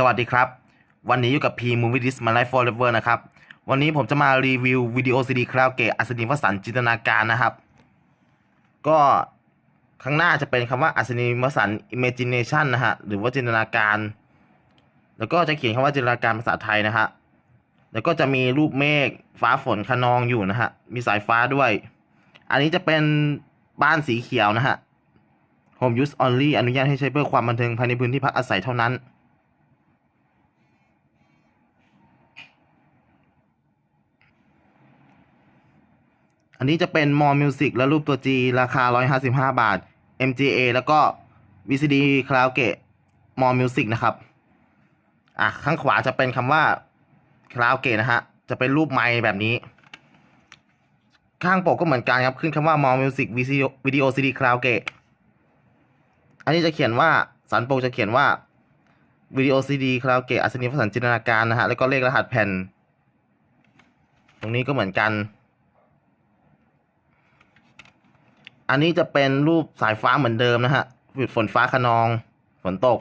สวัสดีครับ วันนี้อยู่กับ P Movie Disc My Life Forever นะครับ วันนี้ผมจะมารีวิววิดีโอซีดีคราวเกะอัศนีวสันจินตนาการนะครับ ก็ข้างหน้าจะเป็นคำว่าอัศนีวสัน Imagination นะฮะ หรือว่าจินตนาการ แล้วก็จะเขียนคำว่าจินตนาการภาษาไทยนะฮะ แล้วก็จะมีรูปเมฆฟ้าฝนคะนองอยู่นะฮะ มีสายฟ้าด้วย อันนี้จะเป็นบ้านสีเขียวนะฮะ Home Use Only อนุญาตให้ใช้เพื่อความบันเทิงภายในพื้นที่พักอาศัยเท่านั้น อันนี้จะเป็นมอ Music และรูปตัว G ราคา 155 บาท MGA แล้วก็ VCD ค a าวเกะมอ Music นะครับ อะ ข้างขวาจะเป็นคำว่าค a าวเกะนะฮะ จะเป็นรูปไม้แบบนี้ ข้างปกก็เหมือนกันครับ ขึ้นคำว่ามอ Music Video CD ค a าวเกะอันนี้จะเขียนว่าสันปกจะเขียนว่าวิดีโอซีดีคาราโอเกะอัศนีภาษาจินตนาการนะฮะ แล้วก็เลขรหัสแผ่น ตรงนี้ก็เหมือนกัน อันนี้จะเป็นรูปสายฟ้าเหมือนเดิมนะฮะฝนฟ้าขนอง ฝนตก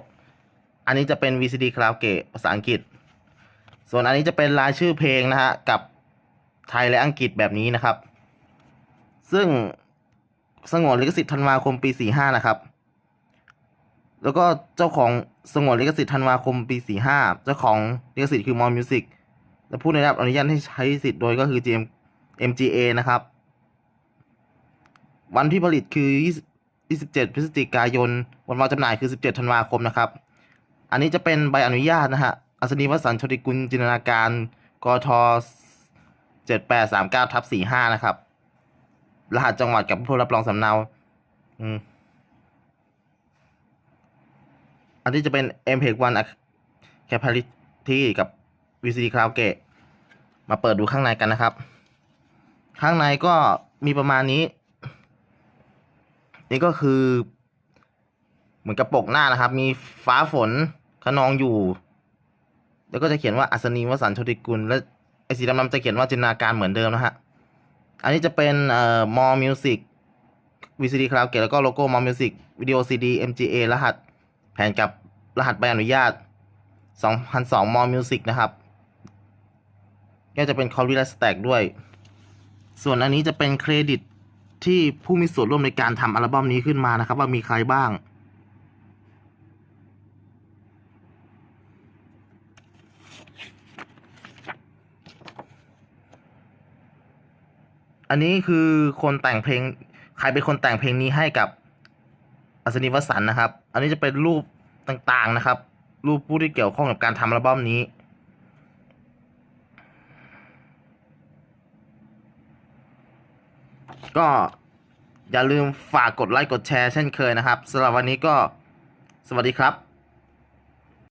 อันนี้จะเป็น VCD คาราโอเกะภาษาอังกฤษ ส่วนอันนี้จะเป็นรายชื่อเพลงนะฮะ กับไทยและอังกฤษแบบนี้นะครับ ซึ่งสงวนลิขสิทธิ์ธันวาคมปี 45 นะครับ แล้วก็เจ้าของสงวนลิขสิทธิ์ธันวาคมปี 45 เจ้าของลิขสิทธิ์คือมอ Music และผู้ได้รับอนุญาตให้ใช้สิทธิ์โดยก็คือ GM MGA นะครับ วันที่ผลิตคือ 27 พฤศจิกายน วันวางจำหน่ายคือ 17 ธันวาคมนะครับ อันนี้จะเป็นใบอนุญาตนะฮะ อัศนีวสันต์ชติกุลจินตนาการ กท7839ทับ45 นะครับ รหัสจังหวัดกับผู้รับรองสำเนาอืมอันนี้จะเป็น m p e g 1 Capacity กับ VCD Cloud Gate มาเปิดดูข้างในกันนะครับ ข้างในก็มีประมาณนี้ นี่ก็คือ เหมือนกับปกหน้านะครับ มีฟ้าฝนขนองอยู่ แล้วก็จะเขียนว่าอัศนีวสันต์โชติกุล และไอสีดำๆจะเขียนว่าจินตนาการเหมือนเดิมนะฮะ อันนี้จะเป็นเอ่อมอ Music VCD Cloud Gate แล้วก็โลโก้มอ Music Video CD MGA รหัส แผ่นกับรหัสใบอนุญาต2002มอ Music นะครับ ก็จะเป็น Copyright Stack ด้วย ส่วนอันนี้จะเป็นเครดิต ที่ผู้มีส่วนร่วมในการทำอัลบั้มนี้ขึ้นมานะครับ ว่ามีใครบ้าง อันนี้คือคนแต่งเพลง ใครเป็นคนแต่งเพลงนี้ให้กับอัศนีวสันต์นะครับ อันนี้จะเป็นรูปต่างๆนะครับ รูปผู้ที่เกี่ยวข้องกับการทำอัลบั้มนี้ ก็อย่าลืมฝากกดไลค์กดแชร์เช่นเคยนะครับสำหรับวันนี้ก็สวัสดีครับ